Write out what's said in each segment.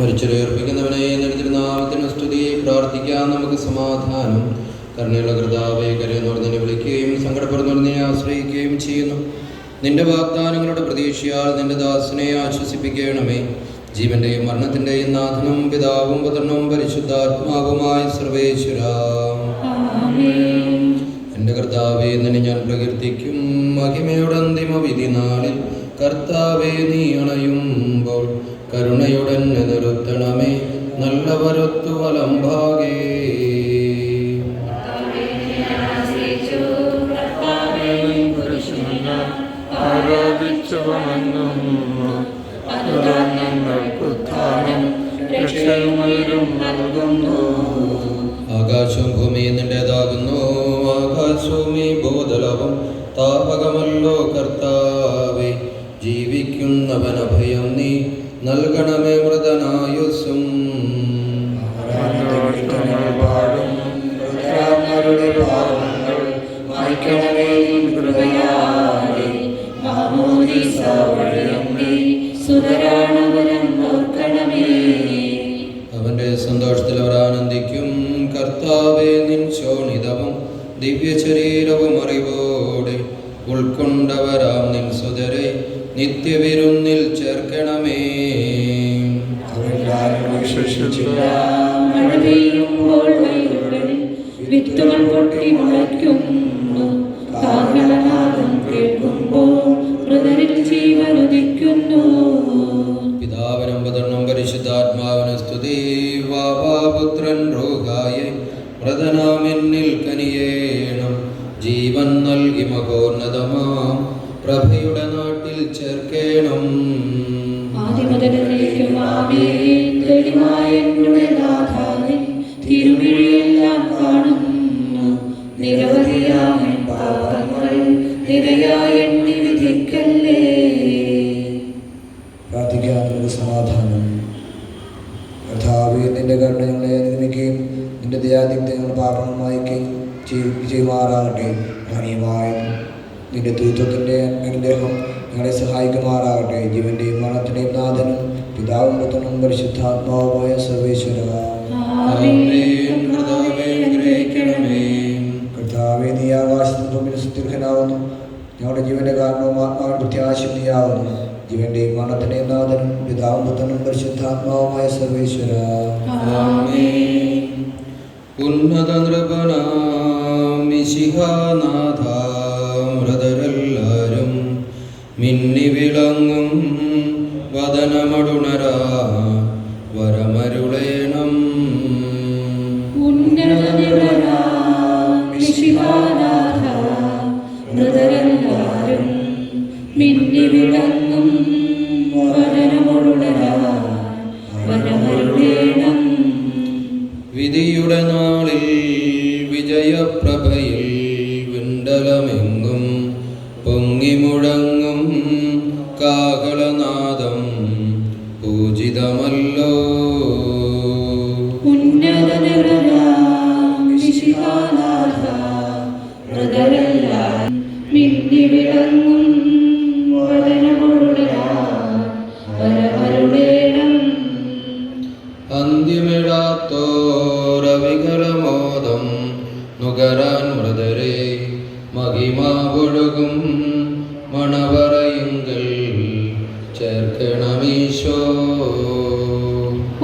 മരിച്ചുയർപ്പിക്കുന്നവനെ നിർത്തിരുനാമത്തിന് സ്തുതി പ്രാർത്ഥിക്കാൻ നമുക്ക് സമാധാനം. കരുണയുള്ള കർത്താവെ കരയെന്നോർന്നിനെ വിളിക്കുകയും സങ്കടപ്പെടുന്നോർന്നിനെ ആശ്രയിക്കുകയും ചെയ്യുന്നു. നിന്റെ വാഗ്ദാനങ്ങളുടെ പ്രതീക്ഷയാൽ നിന്റെ ദാസനെ ആശ്വസിപ്പിക്കണമേ. ജീവന്റെയും മരണത്തിന്റെയും നാഥനും പിതാവും പുത്രനും പരിശുദ്ധാത്മാവുമായ സർവേശ്വര. എന്റെ കർത്താവെ നിന്നെ ഞാൻ പ്രകീർത്തിക്കും. മഹിമയുടെ അന്തിമ വിധി നാളിൽ കർത്താവെ നീ അണയുമ്പോൾ കരുണയുടെ നിർത്തണമേ നല്ലവരൊത്തു വലംഭാഗേ. ആരാധിച്ചു ആകാശം ഭൂമിയും നിന്റേതാകുന്നു ആകാശവും ഭൂതലവും താപകമല്ലോ കർത്താവെ ജീവിക്കുന്നവനഭയം നീ നൽകണമേ മൃതനായുസ്സും ഞങ്ങൾ പാടും മായ്ക്കണമേ വയലുകളിൽ വിത്തുകൾ പൊട്ടി മുളയ്ക്കുന്നു. കാഹളനാദം കേൾക്കുമ്പോൾ മൃതരിൽ ജീവനുദിക്കുന്നു. പിതാവിനും പുത്രനും പരിശുദ്ധാത്മാവിന് സ്തുതി. വാപാപുത്രൻ രോഗായ മൃതനാമെന്നിൽ കനിയേണം. ജീവൻ നൽകി മകോന്നതമാം പ്രഭയുടെ ആമേൻ തെളിവായ പാപങ്ങൾ സമാധാനം. നിന്റെ കരുണ നിന്റെ നിന്റെ അനുഗ്രഹം ഞങ്ങളെ സഹായിക്കുമാറാകട്ടെ. ജീവന്റെയും മരണത്തിന്റെയും നാഥനും പിതാവും പുത്രനും പരിശുദ്ധാത്മാവുമായ സർവേശ്വര ആമേൻ. കർത്താവേ, നീ ആകാശത്തിന് ഭൂമിയിൽ സുദീർഘനാവുന്നു ഞങ്ങളുടെ ജീവന്റെ കാരണവും ആത്മാവിന് പ്രത്യാശം നീയാവുന്നു ജീവന്റെയും മരണത്തിന്റെയും നാഥനും പിതാവും പുത്രനും പരിശുദ്ധാത്മാവുമായ സർവേശ്വര ആമേൻ. വിധിയുടെ നാളിൽ വിജയപ്രഭയിൽ വിണ്ടലമെങ്ങും പൊങ്ങി മുഴങ്ങും കാഹളനാദം പൂജിതമല്ലോ. മിന്നി വിളങ്ങും നുകരാൻ മൃതരെ മഹിമാവൊഴുകും മണവറയുങ്കൽ ചേർക്കണമീശോ.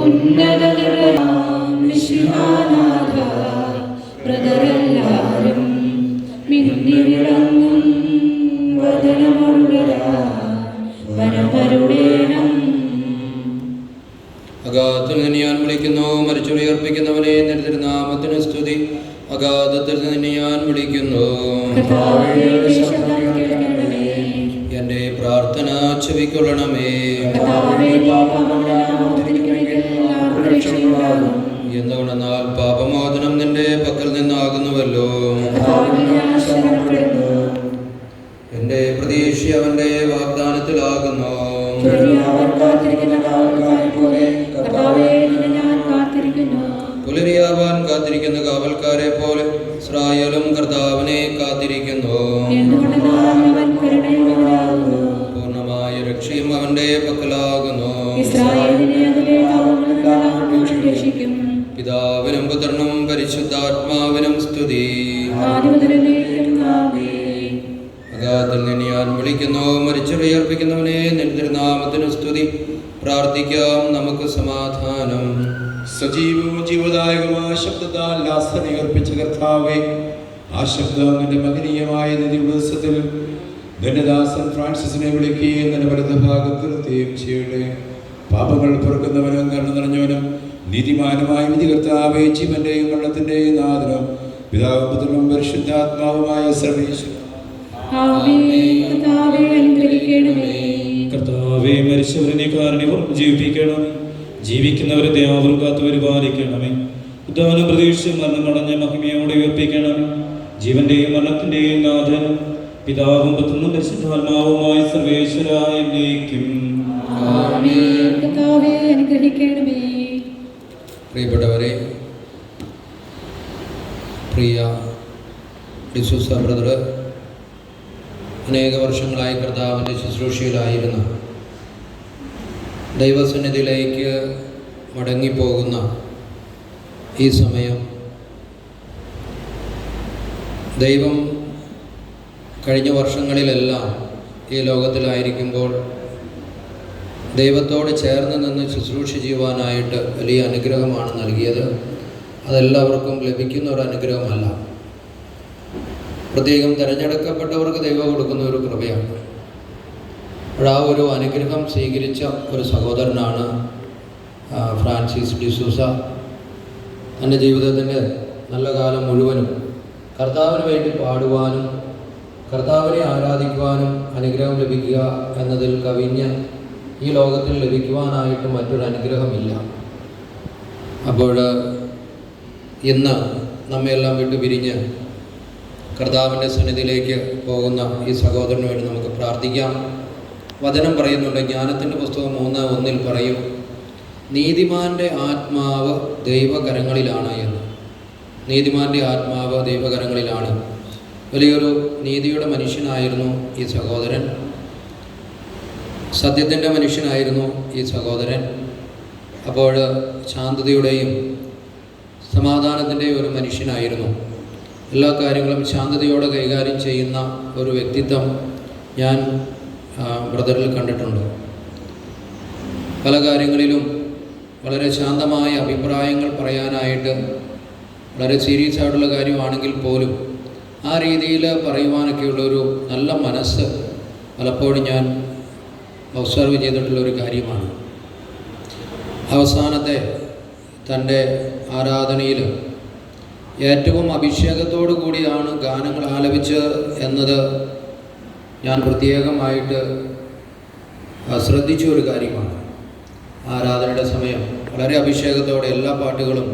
ഉന്നതനിവനാഥ മൃതരെല്ലാരും മിന്നി വിളങ്ങും വദനമുടരാ വനമരുടേണം അഗാധത്തിൽ നിന്ന് ഞാൻ വിളിക്കുന്നു മരിച്ചുയർപ്പിക്കുന്നവനെ സ്തുതി അഗാധത്തിൽ നിന്ന് ഞാൻ വിളിക്കുന്നു. എന്റെ ശബ്ദം കേൾക്കണമേ. എന്റെ പ്രാർത്ഥന ചെവിക്കൊള്ളണമേ. എന്തുകൊണ്ടെന്നാൽ പാപമോചനം നിന്റെ പക്കൽ നിന്നാകുന്നുവല്ലോ. എന്റെ ഞാൻ ശരണപ്പെടുന്നു. എന്റെ പ്രതീക്ഷ അവന്റെ വാഗ്ദാനത്തിലാകുന്നു. ചൊരിയാവൻ കാത്തിരിക്കുന്ന കാവൽക്കാരെ പോലെ നിന്നെ ഞാൻ കാത്തിരിക്കുന്നു. പുലരിയാവാൻ കാത്തിരിക്കുന്ന കാവൽക്കാരെ പോലെ ഇസ്രായേലും കർത്താവിനെ കാത്തിരിക്കുന്നു. പൂർണമായ രക്ഷയും അവന്റെ പക്കലാകുന്നു. പിതാവിനും പുത്രനും പരിശുദ്ധാത്മാവിനും സ്തുതി. അഗാത്തിൽ നിന്ന് വിളിക്കുന്നു നിന്റെ നാമത്തിന് സ്തുതി. പ്രാർത്ഥിക്കാം നമുക്ക് സമാധാനം. സജീവവും ജീവദായകമായ ശബ്ദത്താൽ ലാസനെ അർപ്പിച്ച കർത്താവെ ആ ശബ്ദം നിന്റെ മഹനീയമായ നിധി ദിവസത്തിൽ ദാസൻ ഫ്രാൻസിസിനെ വിളിക്കുകയും നിന്റെ വലത് ഭാഗത്ത് നിർത്തുകയും ചെയ്യട്ടെ. പാപങ്ങൾ പുറക്കുന്നവനും കരുണ നിറഞ്ഞവനും നീതിമാനുമായ വിധി കർത്താവെ ജീവന്റെയും വെള്ളത്തിന്റെയും പിതാവ് പുത്രനും പരിശുദ്ധാത്മാവുമായ സർവേശ്വരൻ ആമേൻ. കർത്താവേ മരിച്ചവരനെ കാരണവും ജീവിപ്പിക്കണം. ജീവിക്കുന്നവരെ ദയാവർ കാത്തു പരിപാലിക്കണമേ. ഉദ്ധാനം പ്രതീക്ഷിച്ച് മരണമടഞ്ഞ മഹിമയോടെ ഉയർപ്പിക്കണം ജീവന്റെയും മരണത്തിന്റെയും നാഥൻ പിതാവും പുത്രനും പരിശുദ്ധാത്മാവുമായി സർവേശ്വരായ എന്നേക്കും. ആമേൻ. കർത്താവേ അനുഗ്രഹിക്കണമേ. പ്രിയപ്പെട്ടവരെ പ്രിയ ഡിസൂസ ബ്രദർ അനേക വർഷങ്ങളായി കർത്താവിന്റെ ശുശ്രൂഷയിലായിരുന്ന ദൈവസന്നിധിയിലേക്ക് മടങ്ങിപ്പോകുന്ന ഈ സമയം ദൈവം കഴിഞ്ഞ വർഷങ്ങളിലെല്ലാം ഈ ലോകത്തിലായിരിക്കുമ്പോൾ ദൈവത്തോട് ചേർന്ന് നിന്ന് ശുശ്രൂഷ ചെയ്യുവാനായിട്ട് വലിയ അനുഗ്രഹമാണ് നൽകിയത്. അതെല്ലാവർക്കും ലഭിക്കുന്ന ഒരു അനുഗ്രഹമല്ല. പ്രത്യേകം തിരഞ്ഞെടുക്കപ്പെട്ടവർക്ക് ദൈവം കൊടുക്കുന്ന ഒരു കൃപയാണ്. അപ്പോൾ ആ ഒരു അനുഗ്രഹം സ്വീകരിച്ച ഒരു സഹോദരനാണ് ഫ്രാൻസിസ് ഡിസൂസ തന്റെ ജീവിതത്തിന്റെ നല്ല കാലം മുഴുവനും കർത്താവിന് വേണ്ടി പാടുവാനും കർത്താവിനെ ആരാധിക്കുവാനും അനുഗ്രഹം ലഭിക്കുക എന്നതിൽ കവിഞ്ഞ് ഈ ലോകത്തിൽ ലഭിക്കുവാനായിട്ട് മറ്റൊരു അനുഗ്രഹമില്ല. അപ്പോൾ ഇന്ന് നമ്മയെല്ലാം വിട്ടു പിരിഞ്ഞ് കർത്താവിന്റെ സന്നിധിയിലേക്ക് പോകുന്ന ഈ സഹോദരന് വേണ്ടി നമുക്ക് പ്രാർത്ഥിക്കാം. വചനം പറയുന്നുണ്ട്. ജ്ഞാനത്തിന്റെ പുസ്തകം മൂന്ന് ഒന്നിൽ പറയും നീതിമാന്റെ ആത്മാവ് ദൈവകരങ്ങളിലാണ് എന്ന്. നീതിമാന്റെ ആത്മാവ് ദൈവകരങ്ങളിലാണ്. വലിയൊരു നീതിയുടെ മനുഷ്യനായിരുന്നു ഈ സഹോദരൻ. സത്യത്തിന്റെ മനുഷ്യനായിരുന്നു ഈ സഹോദരൻ. അപ്പോൾ ശാന്തതയുടെയും സമാധാനത്തിന്റെയും ഒരു മനുഷ്യനായിരുന്നു. എല്ലാ കാര്യങ്ങളും ശാന്തതയോടെ കൈകാര്യം ചെയ്യുന്ന ഒരു വ്യക്തിത്വം ഞാൻ ബ്രദറിൽ കണ്ടിട്ടുണ്ട്. പല കാര്യങ്ങളിലും വളരെ ശാന്തമായ അഭിപ്രായങ്ങൾ പറയാനായിട്ട് വളരെ സീരിയസ് ആയിട്ടുള്ള കാര്യമാണെങ്കിൽ പോലും ആ രീതിയിൽ പറയുവാനൊക്കെയുള്ള ഒരു നല്ല മനസ്സ് പലപ്പോഴും ഞാൻ ഒബ്സർവ് ചെയ്തിട്ടുള്ള ഒരു കാര്യമാണ്. അവസാനത്തെ തന്റെ ആരാധനയിൽ ഏറ്റവും അഭിഷേകത്തോടു കൂടിയാണ് ഗാനങ്ങൾ ആലപിച്ചത് എന്നത് ഞാൻ പ്രത്യേകമായിട്ട് ശ്രദ്ധിച്ച ഒരു കാര്യമാണ്. ആരാധനയുടെ സമയം. വളരെ അഭിഷേകത്തോടെ എല്ലാ പാട്ടുകളും